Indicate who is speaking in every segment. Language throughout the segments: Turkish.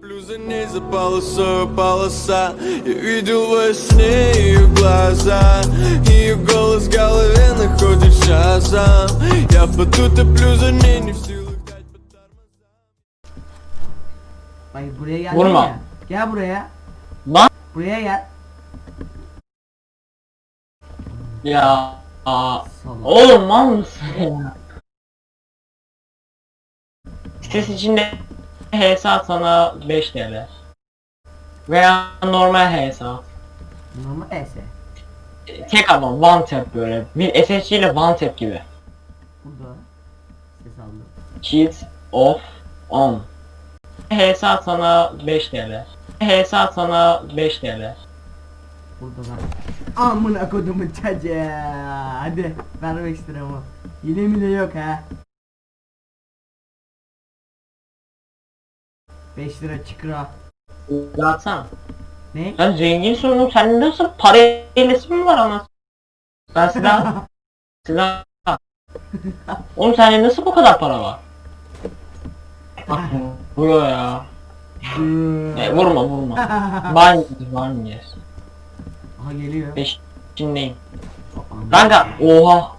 Speaker 1: Плюс не за полосой полоса Я видел во сне ее глаза Ее голос в голове находит шазам Я в поту топлю за ней, не в силах дать по тормозам
Speaker 2: Ay buraya gel.
Speaker 3: Vurma.
Speaker 2: Ya. Gel buraya.
Speaker 3: Lan
Speaker 2: Buraya gel.
Speaker 3: ya. Aa,
Speaker 2: Salak.
Speaker 3: oğlum mal mısın ya? Ses içinde HS at sana 5 TL. Veya normal HS at.
Speaker 2: Normal ese.
Speaker 3: Tek ama one tap böyle. Bir SSC ile one tap gibi.
Speaker 2: Burada. Ses aldım.
Speaker 3: Cheat off on. HS at sana 5 TL. HS at sana 5 TL.
Speaker 2: Burada ben. Amına kodumun çocuğu. Hadi vermek istedim ama. Yine mi de yok ha. 5 lira çıkra.
Speaker 3: Zaten.
Speaker 2: Ne?
Speaker 3: Sen zenginsin oğlum. Sen nasıl para hilesi mi var ama? Ben silah... silah... Oğlum sende nasıl bu kadar para var? Bak vuruyor ya. E, vurma vurma. Ban ban yiyeceğiz.
Speaker 2: Aha geliyor.
Speaker 3: Peşindeyim. Kanka oha.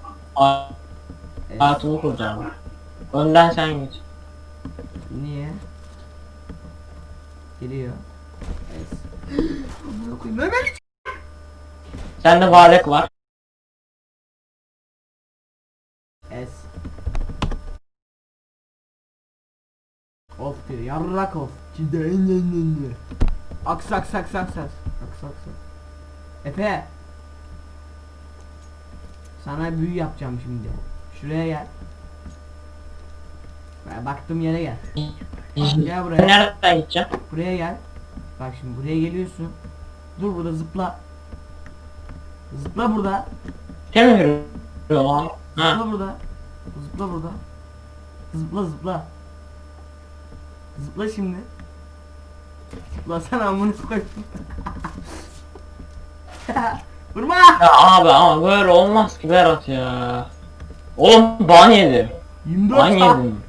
Speaker 3: Hayatımı kurtarma. Önden sen git.
Speaker 2: Niye? Geliyor. Evet. Amına koyayım Mehmet.
Speaker 3: Sende varlık var.
Speaker 2: Es. Of diyor yarrak of. Cidden Aks aks aks aks aks. Aks aks aks. Efe. Sana büyü yapacağım şimdi. Şuraya gel. Ben baktım yere gel. Gel buraya.
Speaker 3: nereden gideceğim?
Speaker 2: Buraya gel. Bak şimdi buraya geliyorsun. Dur burada zıpla. Zıpla burada.
Speaker 3: Ha.
Speaker 2: Zıpla burada. Zıpla burada. Zıpla zıpla. Zıpla şimdi. Zıpla sen amına koydum. Vurma.
Speaker 3: Ya abi ama böyle olmaz ki Berat ya. Oğlum ban yedim.
Speaker 2: 24
Speaker 3: Ban yedim.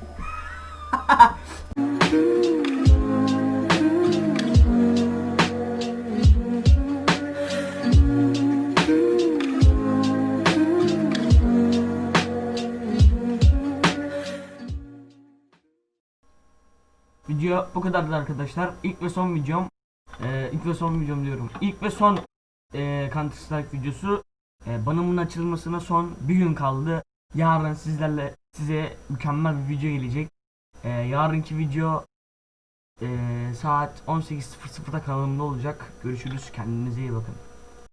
Speaker 2: Video bu kadardı arkadaşlar. İlk ve son videom. Ee, ilk ve son videom diyorum. İlk ve son e, Counter Strike videosu. E, banımın açılmasına son bir gün kaldı. Yarın sizlerle size mükemmel bir video gelecek. E, yarınki video e, saat 18.00'da kanalımda olacak. Görüşürüz. Kendinize iyi bakın.